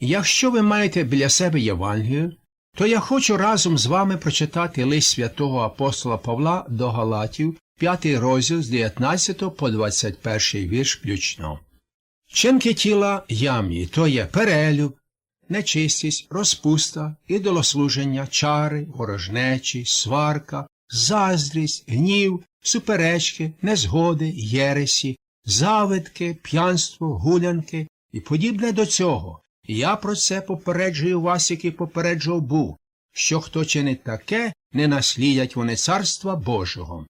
Якщо ви маєте біля себе Євангелію, то я хочу разом з вами прочитати лист святого апостола Павла до Галатів, 5 розділ з 19 по 21 вірш включно. Чинки тіла ямні то є перелюб, нечистість, розпуста, ідолослуження, чари, ворожнечі, сварка, заздрість, гнів, суперечки, незгоди, єресі, завидки, п'янство, гулянки і подібне до цього. Я про це попереджую вас, який попереджував був, що хто чинить таке, не наслідять вони царства Божого.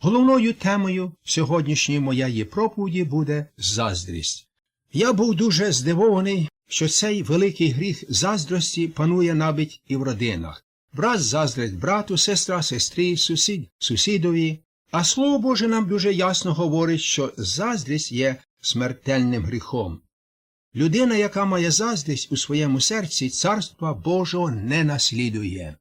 Головною темою сьогоднішньої моєї проповіді буде заздрість. Я був дуже здивований, що цей великий гріх заздрості панує навіть і в родинах. Брат заздрить брату, сестра сестрі, сусід сусідові. А слово Боже нам дуже ясно говорить, що заздрість є смертельним гріхом. Людина, яка має заздрість у своєму серці, царства Божого не наслідує.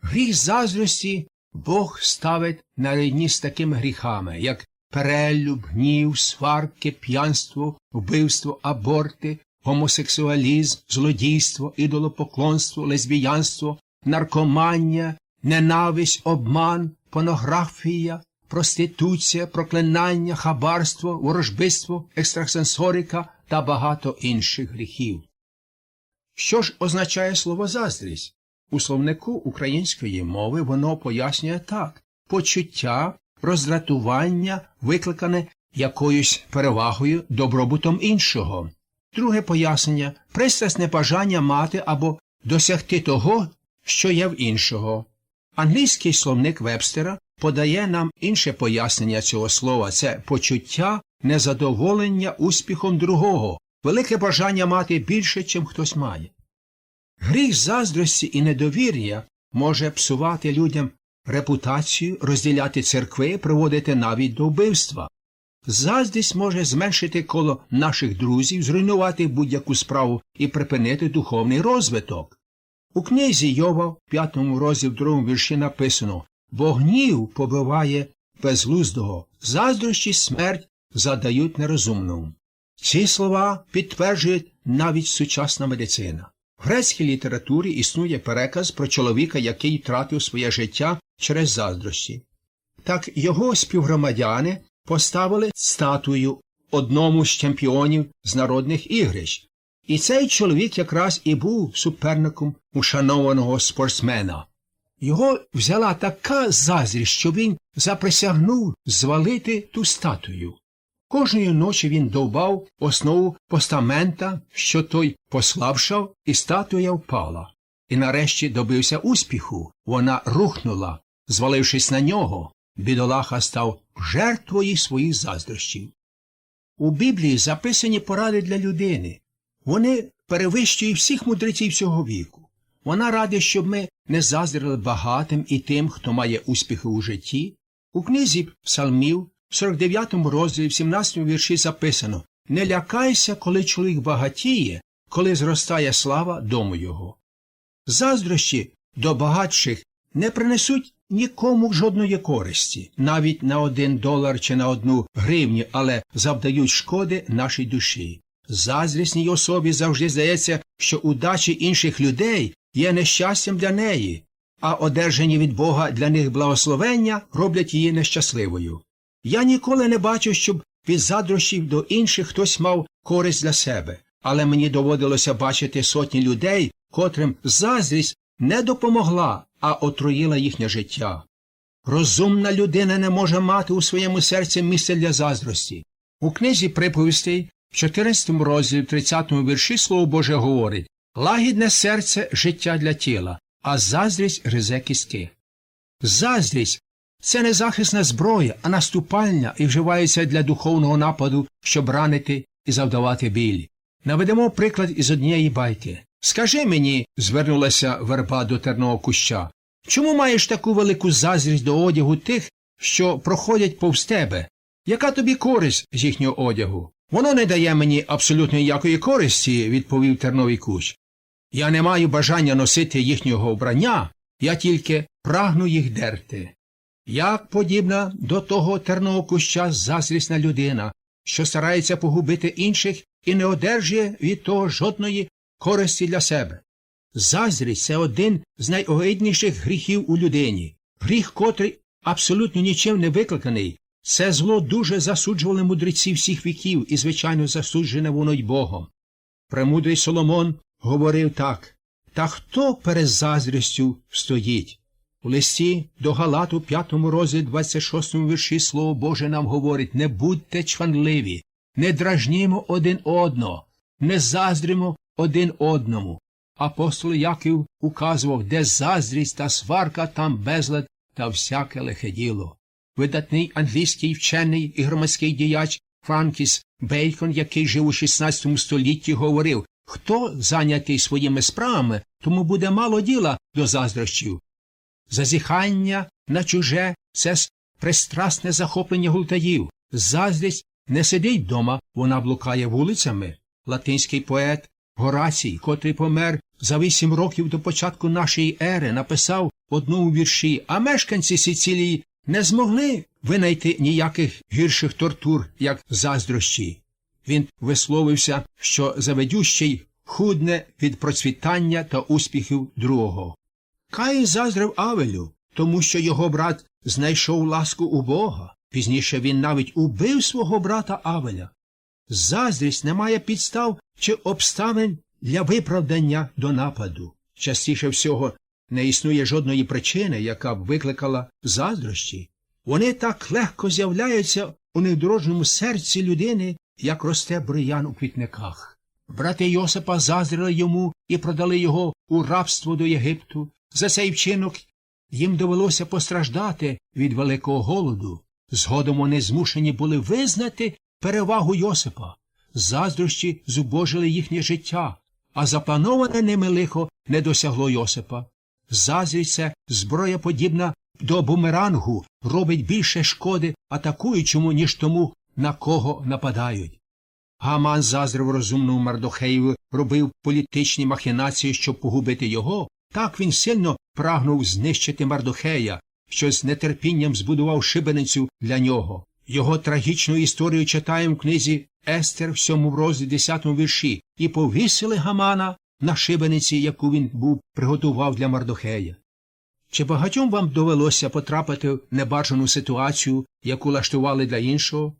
Гріх заздрості Бог ставить на рівні з такими гріхами, як перелюб, гнів, сварки, п'янство, вбивство, аборти, гомосексуалізм, злодійство, ідолопоклонство, лесбіянство, наркоманія, ненависть, обман, порнографія, проституція, проклинання, хабарство, ворожбиство, екстрасенсорика та багато інших гріхів. Що ж означає слово заздрість? У словнику української мови воно пояснює так почуття, роздратування, викликане якоюсь перевагою, добробутом іншого. Друге пояснення пристрасне бажання мати або досягти того, що є в іншого. Англійський словник Вебстера подає нам інше пояснення цього слова це почуття незадоволення успіхом другого, велике бажання мати більше, чим хтось має. Гріх заздрості і недовір'я може псувати людям репутацію, розділяти церкви, приводити навіть до вбивства. Заздрість може зменшити коло наших друзів, зруйнувати будь-яку справу і припинити духовний розвиток. У книзі Йова в п'ятому розділі другому вірші написано Бо гнів побиває безглуздого, заздрощі смерть задають нерозумному. Ці слова підтверджують навіть сучасна медицина. В грецькій літературі існує переказ про чоловіка, який втратив своє життя через заздрощі. Так його співгромадяни поставили статую одному з чемпіонів з народних ігрищ. І цей чоловік якраз і був суперником ушанованого спортсмена. Його взяла така заздрість, що він заприсягнув звалити ту статую. Кожної ночі він довбав основу постамента, що той послабшав, і статуя впала. І нарешті добився успіху. Вона рухнула, звалившись на нього, бідолаха став жертвою своїх заздрощів. У Біблії записані поради для людини. Вони перевищують всіх мудреців цього віку. Вона радить, щоб ми не заздрили багатим і тим, хто має успіхи у житті. У книзі Псалмів, в 49 розділі, в 17 вірші записано Не лякайся, коли чоловік багатіє, коли зростає слава дому його. Заздрощі до багатших не принесуть нікому жодної користі, навіть на один долар чи на одну гривню, але завдають шкоди нашій душі. Заздрісній особі завжди здається, що удачі інших людей є нещастям для неї, а одержані від Бога для них благословення роблять її нещасливою. Я ніколи не бачу, щоб від задрощів до інших хтось мав користь для себе, але мені доводилося бачити сотні людей, котрим заздрість не допомогла, а отруїла їхнє життя. Розумна людина не може мати у своєму серці місце для заздрості. У книзі приповістей, в 14 розділі, 30 вірші Слово Боже говорить Лагідне серце життя для тіла, а заздрість гризе кістки. Заздрість це не захисна зброя, а наступальня і вживається для духовного нападу, щоб ранити і завдавати біль. Наведемо приклад із однієї байки. Скажи мені, звернулася верба до терного куща, чому маєш таку велику заздрість до одягу тих, що проходять повз тебе? Яка тобі користь з їхнього одягу? Воно не дає мені абсолютно ніякої користі, відповів терновий кущ. Я не маю бажання носити їхнього вбрання, я тільки прагну їх дерти. Як подібна до того терного куща заздрісна людина, що старається погубити інших і не одержує від того жодної користі для себе. Заздрість це один з найогидніших гріхів у людині. Гріх, котрий абсолютно нічим не викликаний. Це зло дуже засуджували мудреці всіх віків і, звичайно, засуджене воно й Богом. Премудрий Соломон говорив так Та хто перед заздрістю стоїть? У листі до Галату, 5 розділі 26 вірші Слово Боже нам говорить не будьте чванливі, не дражнімо один одного, не заздримо один одному. Апостол Яків указував, де заздрість та сварка, там безлад та всяке лихе діло. Видатний англійський вчений і громадський діяч Франкіс Бейкон, який жив у 16 столітті, говорив хто зайнятий своїми справами, тому буде мало діла до заздрощів. Зазіхання на чуже це пристрасне захоплення гултаїв. Заздрість не сидить вдома, вона блукає вулицями. Латинський поет Горацій, котрий помер за вісім років до початку нашої ери, написав в одному вірші, а мешканці Сицилії не змогли винайти ніяких гірших тортур, як заздрощі. Він висловився, що заведющий худне від процвітання та успіхів другого. Каїн заздрив Авелю, тому що його брат знайшов ласку у Бога. Пізніше він навіть убив свого брата Авеля. Заздрість не має підстав чи обставин для виправдання до нападу. Частіше всього не існує жодної причини, яка б викликала заздрощі. Вони так легко з'являються у недорожньому серці людини, як росте бур'ян у квітниках. Брати Йосипа заздрили йому і продали його у рабство до Єгипту. За цей вчинок їм довелося постраждати від великого голоду. Згодом вони змушені були визнати перевагу Йосипа. Заздрощі зубожили їхнє життя, а заплановане ними лихо не досягло Йосипа. Заздрість зброя подібна до бумерангу, робить більше шкоди атакуючому, ніж тому, на кого нападають. Гаман заздрив розумному Мардохеєву, робив політичні махінації, щоб погубити його. Так він сильно прагнув знищити Мардохея, що з нетерпінням збудував шибеницю для нього. Його трагічну історію читаємо в книзі Естер в сьому розділі 10 вірші, і повісили Гамана на шибениці, яку він був приготував для Мардохея. Чи багатьом вам довелося потрапити в небажану ситуацію, яку лаштували для іншого?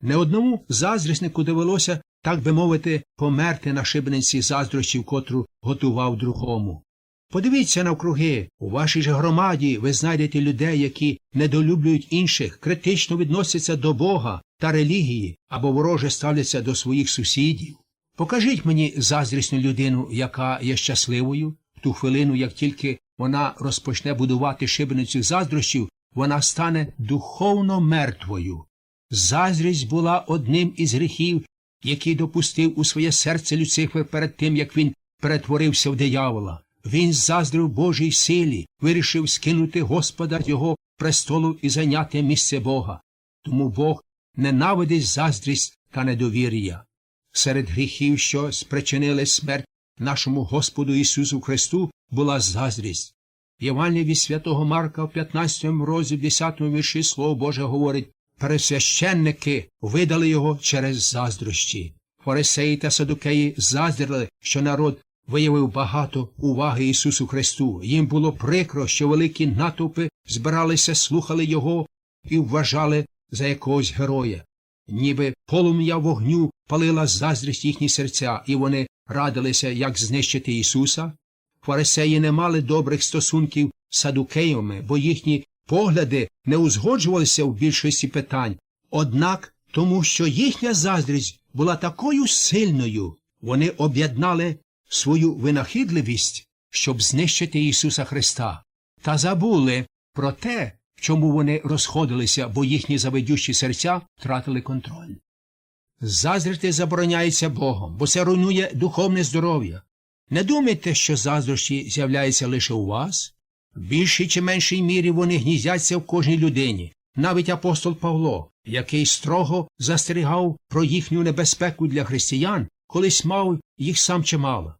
Не одному заздріснику довелося, так би мовити, померти на шибениці заздрощів, котру готував другому. Подивіться навкруги, у вашій же громаді ви знайдете людей, які недолюблюють інших, критично відносяться до Бога та релігії або вороже ставляться до своїх сусідів. Покажіть мені заздрісну людину, яка є щасливою, в ту хвилину, як тільки вона розпочне будувати шибеницю заздрощів, вона стане духовно мертвою. Заздрість була одним із гріхів, який допустив у своє серце Люцифер перед тим, як він перетворився в диявола. Він заздрив Божій силі, вирішив скинути Господа його престолу і зайняти місце Бога. Тому Бог ненавидить заздрість та недовір'я. Серед гріхів, що спричинили смерть нашому Господу Ісусу Христу, була заздрість. Євангеліє від святого Марка в 15 розділі 10 вірші Слово Боже говорить Пересвященники видали його через заздрощі. Фарисеї та садукеї заздрили, що народ виявив багато уваги Ісусу Христу. Їм було прикро, що великі натовпи збиралися, слухали Його і вважали за якогось героя. Ніби полум'я вогню палила заздрість їхні серця, і вони радилися, як знищити Ісуса. Фарисеї не мали добрих стосунків з садукеями, бо їхні погляди не узгоджувалися в більшості питань. Однак, тому що їхня заздрість була такою сильною, вони об'єднали свою винахідливість, щоб знищити Ісуса Христа, та забули про те, в чому вони розходилися, бо їхні заведющі серця втратили контроль. Заздрити забороняється Богом, бо це руйнує духовне здоров'я. Не думайте, що заздрощі з'являються лише у вас. В більшій чи меншій мірі вони гніздяться в кожній людині. Навіть апостол Павло, який строго застерігав про їхню небезпеку для християн, колись мав їх сам чимало.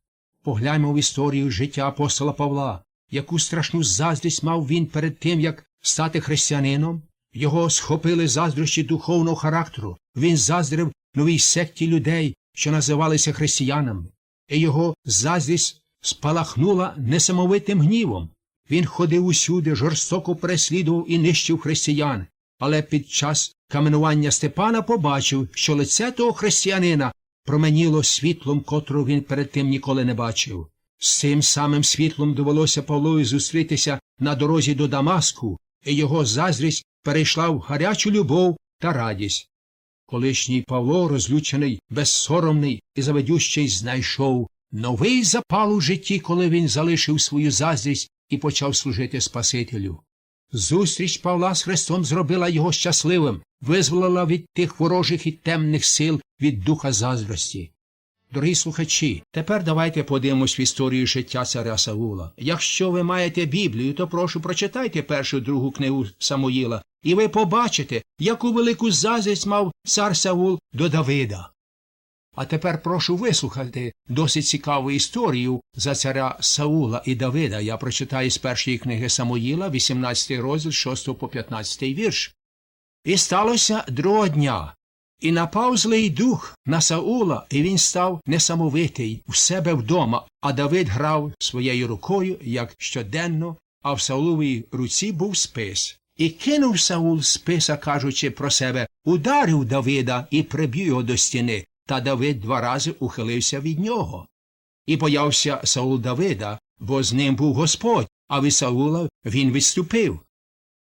Погляньмо в історію життя апостола Павла, яку страшну заздрість мав він перед тим, як стати християнином. Його схопили заздрощі духовного характеру. Він заздрив новій секті людей, що називалися християнами. і його заздрість спалахнула несамовитим гнівом. Він ходив усюди, жорстоко переслідував і нищив християн, але під час каменування Степана побачив, що лице того християнина променіло світлом, котрого він перед тим ніколи не бачив. З цим самим світлом довелося Павлові зустрітися на дорозі до Дамаску, і його заздрість перейшла в гарячу любов та радість. Колишній Павло, розлючений, безсоромний і заведющий, знайшов новий запал у житті, коли він залишив свою заздрість і почав служити Спасителю. Зустріч Павла з Христом зробила його щасливим, визволила від тих ворожих і темних сил від духа заздрості. Дорогі слухачі, тепер давайте подивимось в історію життя царя Саула. Якщо ви маєте Біблію, то прошу прочитайте першу другу книгу Самуїла, і ви побачите, яку велику заздрість мав цар Саул до Давида. А тепер прошу вислухати досить цікаву історію за царя Саула і Давида. Я прочитаю з першої книги Самуїла, 18 розділ 6 по 15 вірш. І сталося другого дня. І напав злий дух на Саула, і він став несамовитий у себе вдома, а Давид грав своєю рукою, як щоденно, а в Сауловій руці був спис. І кинув Саул списа, кажучи про себе, ударив Давида і приб'ю його до стіни. Та Давид два рази ухилився від нього. І боявся Саул Давида, бо з ним був Господь, а від Саула він відступив.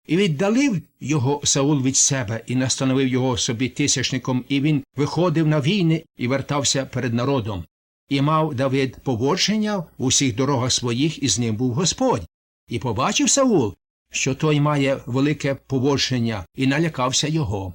І віддалив його Саул від себе і настановив його собі тисячником, і він виходив на війни і вертався перед народом. І мав Давид поводження в усіх дорогах своїх, і з ним був Господь. І побачив Саул, що той має велике поводження, і налякався його.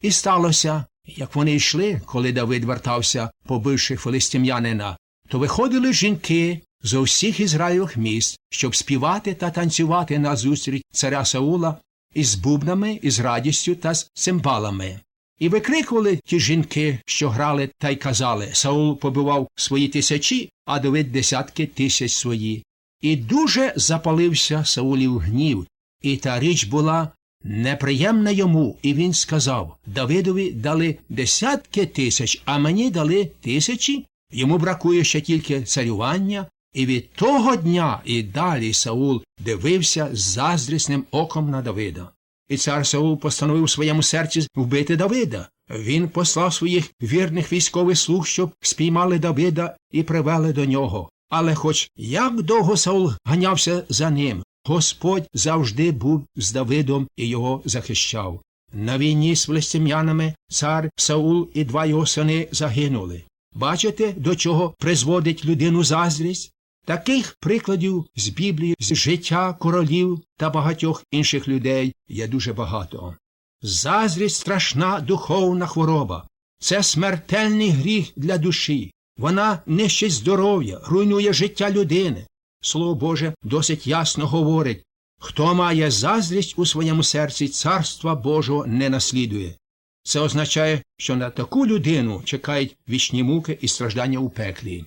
І сталося, як вони йшли, коли Давид вертався, побивши филистим'янина, то виходили жінки з усіх Ізраїльних міст, щоб співати та танцювати назустріч царя Саула із бубнами, із радістю та з цимбалами. І викрикували ті жінки, що грали, та й казали Саул побивав свої тисячі, а Давид десятки тисяч свої. І дуже запалився Саулів гнів, і та річ була неприємна йому, і він сказав Давидові дали десятки тисяч, а мені дали тисячі. Йому бракує ще тільки царювання, і від того дня і далі Саул дивився з заздрісним оком на Давида. І цар Саул постановив у своєму серці вбити Давида. Він послав своїх вірних військових слуг, щоб спіймали Давида і привели до нього. Але хоч як довго Саул ганявся за ним, Господь завжди був з Давидом і його захищав. На війні з филистим'янами цар Саул і два його сини загинули. Бачите, до чого призводить людину заздрість? Таких прикладів з Біблії, з життя королів та багатьох інших людей є дуже багато. Заздрість страшна духовна хвороба. Це смертельний гріх для душі. Вона нищить здоров'я, руйнує життя людини. Слово Боже досить ясно говорить хто має заздрість у своєму серці, царства Божого не наслідує. Це означає, що на таку людину чекають вічні муки і страждання у пеклі.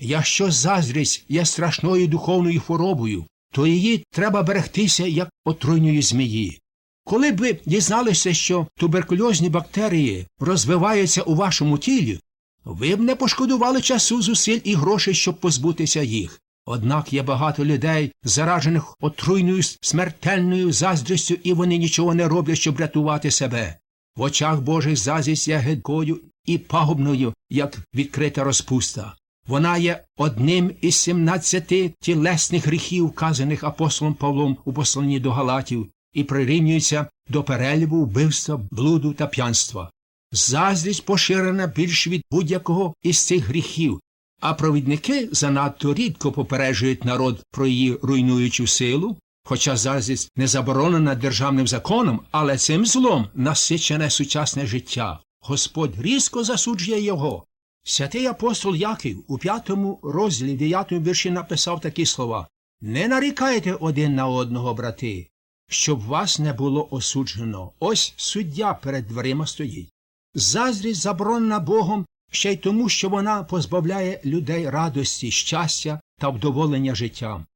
Якщо заздрість є страшною духовною хворобою, то її треба берегтися як отруйної змії. Коли б ви дізналися, що туберкульозні бактерії розвиваються у вашому тілі, ви б не пошкодували часу, зусиль і грошей, щоб позбутися їх. Однак є багато людей, заражених отруйною смертельною заздрістю, і вони нічого не роблять, щоб рятувати себе. В очах Божих заздрість є гидкою і пагубною, як відкрита розпуста. Вона є одним із сімнадцяти тілесних гріхів, вказаних апостолом Павлом у посланні до Галатів, і прирівнюється до переліву вбивства, блуду та п'янства. Заздрість поширена більш від будь-якого із цих гріхів, а провідники занадто рідко попереджують народ про її руйнуючу силу, хоча заздрість не заборонена державним законом, але цим злом насичене сучасне життя. Господь різко засуджує його. Святий апостол Яків у п'ятому розділі дев'ятому вірші написав такі слова Не нарікайте один на одного, брати, щоб вас не було осуджено. Ось суддя перед дверима стоїть. Заздрість заборонена Богом ще й тому, що вона позбавляє людей радості, щастя та вдоволення життям.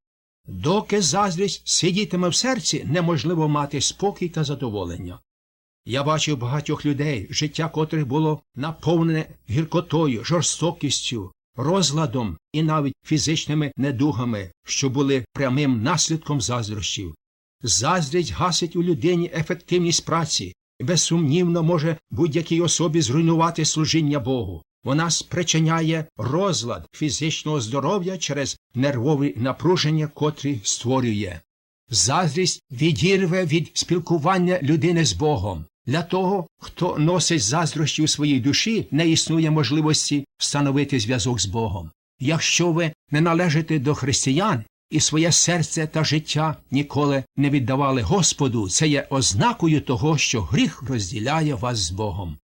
Доки заздрість сидітиме в серці, неможливо мати спокій та задоволення. Я бачив багатьох людей, життя котрих було наповнене гіркотою, жорстокістю, розладом і навіть фізичними недугами, що були прямим наслідком заздрощів. Заздрість гасить у людині ефективність праці і безсумнівно може будь-якій особі зруйнувати служіння Богу. Вона спричиняє розлад фізичного здоров'я через нервові напруження, котрі створює. Заздрість відірве від спілкування людини з Богом. Для того, хто носить заздрощі у своїй душі, не існує можливості встановити зв'язок з Богом. Якщо ви не належите до християн і своє серце та життя ніколи не віддавали Господу, це є ознакою того, що гріх розділяє вас з Богом.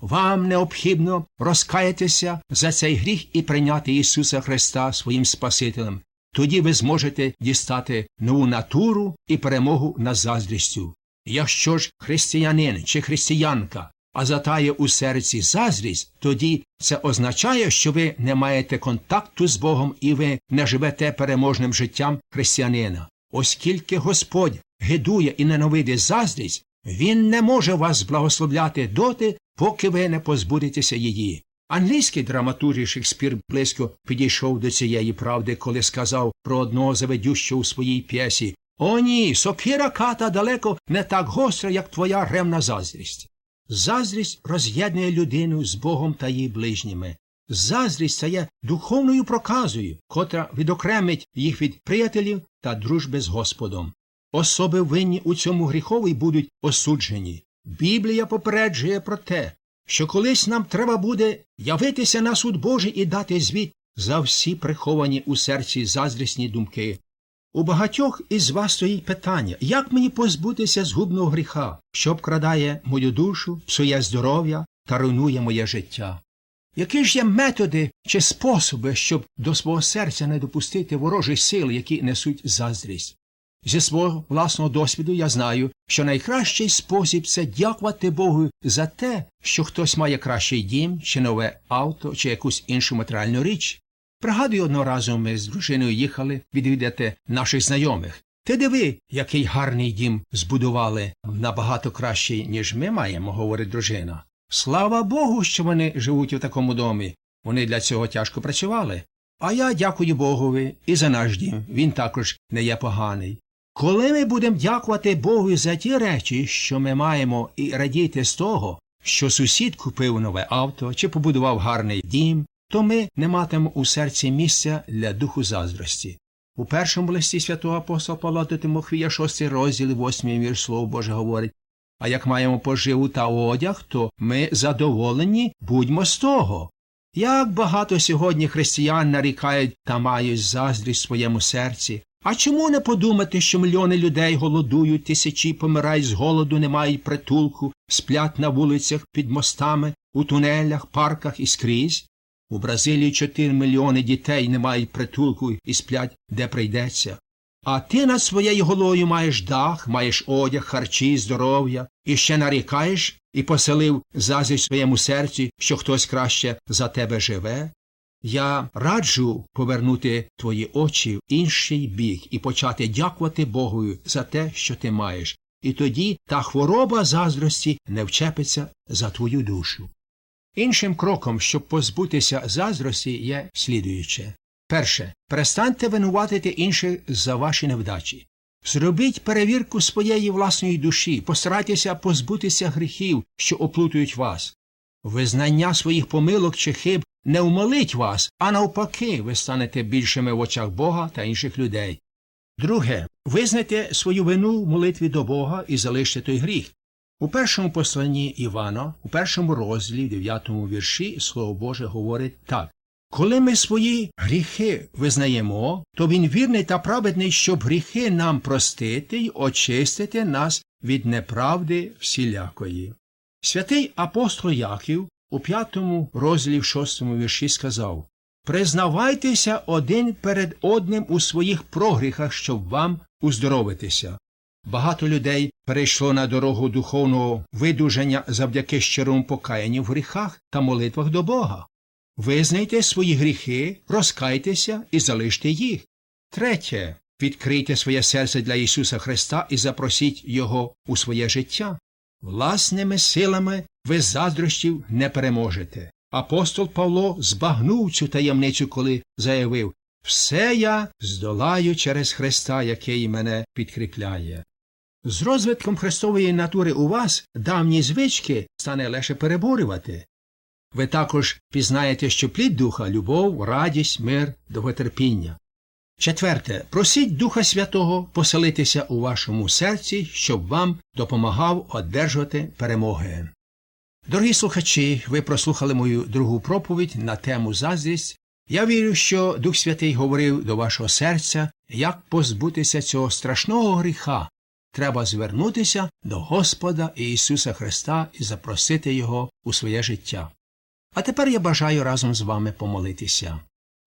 Вам необхідно розкаятися за цей гріх і прийняти Ісуса Христа своїм Спасителем. Тоді ви зможете дістати нову натуру і перемогу над заздрістю. Якщо ж християнин чи християнка а затає у серці заздрість, тоді це означає, що ви не маєте контакту з Богом і ви не живете переможним життям християнина. Оскільки Господь гидує і ненавидить заздрість, Він не може вас благословляти доти, поки ви не позбудетеся її. Англійський драматург Шекспір близько підійшов до цієї правди, коли сказав про одного заведющого у своїй п'єсі О, ні, сокира ката далеко не так гостра, як твоя ревна заздрість. Заздрість роз'єднує людину з Богом та її ближніми. Заздрість стає духовною проказою, котра відокремить їх від приятелів та дружби з Господом. Особи винні у цьому гріхові будуть осуджені. Біблія попереджує про те, що колись нам треба буде явитися на суд Божий і дати звіт за всі приховані у серці заздрісні думки. У багатьох із вас стоїть питання, як мені позбутися згубного гріха, що обкрадає мою душу, псує здоров'я та руйнує моє життя? Які ж є методи чи способи, щоб до свого серця не допустити ворожих сил, які несуть заздрість? Зі свого власного досвіду я знаю, що найкращий спосіб це дякувати Богу за те, що хтось має кращий дім, чи нове авто, чи якусь іншу матеріальну річ. Пригадую, одного разу ми з дружиною їхали відвідати наших знайомих. Ти диви, який гарний дім збудували набагато кращий, ніж ми маємо, говорить дружина. Слава Богу, що вони живуть у такому домі. Вони для цього тяжко працювали. А я дякую Богові і за наш дім. Він також не є поганий. Коли ми будемо дякувати Богу за ті речі, що ми маємо, і радіти з того, що сусід купив нове авто чи побудував гарний дім, то ми не матимемо у серці місця для духу заздрості. У першому листі святого апостола Павла до Тимофія, 6 розділ, 8 вірш Слово Боже говорить А як маємо поживу та одяг, то ми задоволені, будьмо з того. Як багато сьогодні християн нарікають та мають заздрість в своєму серці, а чому не подумати, що мільйони людей голодують, тисячі помирають з голоду, не мають притулку, сплять на вулицях, під мостами, у тунелях, парках і скрізь? У Бразилії 4 мільйони дітей не мають притулку і сплять, де прийдеться. А ти над своєю головою маєш дах, маєш одяг, харчі, здоров'я, і ще нарікаєш і поселив заздрість в своєму серці, що хтось краще за тебе живе? Я раджу повернути твої очі в інший бік і почати дякувати Богу за те, що ти маєш, і тоді та хвороба заздрості не вчепиться за твою душу. Іншим кроком, щоб позбутися заздрості, є слідуюче. Перше. Перестаньте винуватити інших за ваші невдачі. Зробіть перевірку своєї власної душі, постарайтеся позбутися гріхів, що оплутують вас. Визнання своїх помилок чи хиб не умолить вас, а навпаки, ви станете більшими в очах Бога та інших людей. Друге. Визнайте свою вину в молитві до Бога і залиште той гріх. У першому посланні Івана, у першому розділі, дев'ятому вірші, Слово Боже говорить так Коли ми свої гріхи визнаємо, то він вірний та праведний, щоб гріхи нам простити й очистити нас від неправди всілякої. Святий апостол Яків у п'ятому розділі в шостому вірші сказав Признавайтеся один перед одним у своїх прогріхах, щоб вам уздоровитися. Багато людей перейшло на дорогу духовного видуження завдяки щирому покаянню в гріхах та молитвах до Бога. Визнайте свої гріхи, розкайтеся і залиште їх. Третє. Відкрийте своє серце для Ісуса Христа і запросіть Його у своє життя. Власними силами ви заздрощів не переможете. Апостол Павло збагнув цю таємницю, коли заявив Все я здолаю через Христа, який мене підкріпляє. З розвитком Христової натури у вас давні звички стане легше переборювати. Ви також пізнаєте, що плід духа любов, радість, мир, довготерпіння. Четверте, просіть Духа Святого поселитися у вашому серці, щоб вам допомагав одержувати перемоги. Дорогі слухачі, ви прослухали мою другу проповідь на тему заздрість. Я вірю, що Дух Святий говорив до вашого серця, як позбутися цього страшного гріха. Треба звернутися до Господа Ісуса Христа і запросити Його у своє життя. А тепер я бажаю разом з вами помолитися.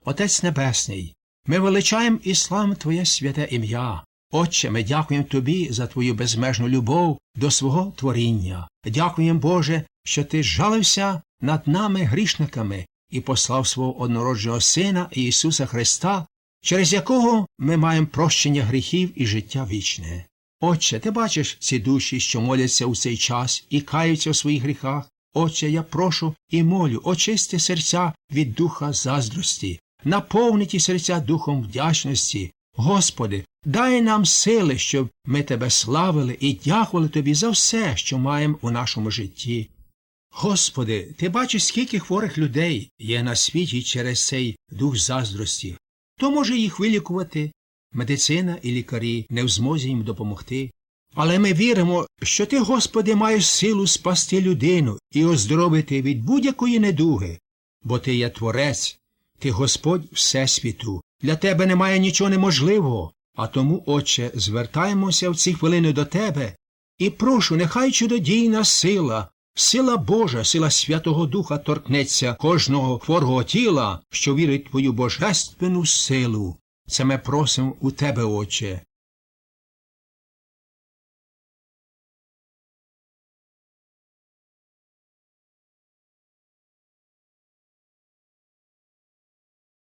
Отець Небесний, ми величаємо і славимо Твоє святе ім'я. Отче, ми дякуємо Тобі за Твою безмежну любов до свого творіння. Дякуємо, Боже, що Ти жалився над нами грішниками і послав свого однородженого Сина Ісуса Христа, через якого ми маємо прощення гріхів і життя вічне. Отче, ти бачиш ці душі, що моляться у цей час і каються у своїх гріхах. Отче, я прошу і молю, очисти серця від духа заздрості, наповни ті серця духом вдячності. Господи, дай нам сили, щоб ми Тебе славили і дякували Тобі за все, що маємо у нашому житті. Господи, ти бачиш, скільки хворих людей є на світі через цей дух заздрості. Хто може їх вилікувати? Медицина і лікарі не в змозі їм допомогти. Але ми віримо, що ти, Господи, маєш силу спасти людину і оздоровити від будь-якої недуги, бо ти є творець, ти Господь Всесвіту. Для тебе немає нічого неможливого. А тому, Отче, звертаємося в ці хвилини до Тебе і прошу, нехай чудодійна сила, сила Божа, сила Святого Духа торкнеться кожного хворого тіла, що вірить в Твою божественну силу. Це ми просимо у Тебе, Отче.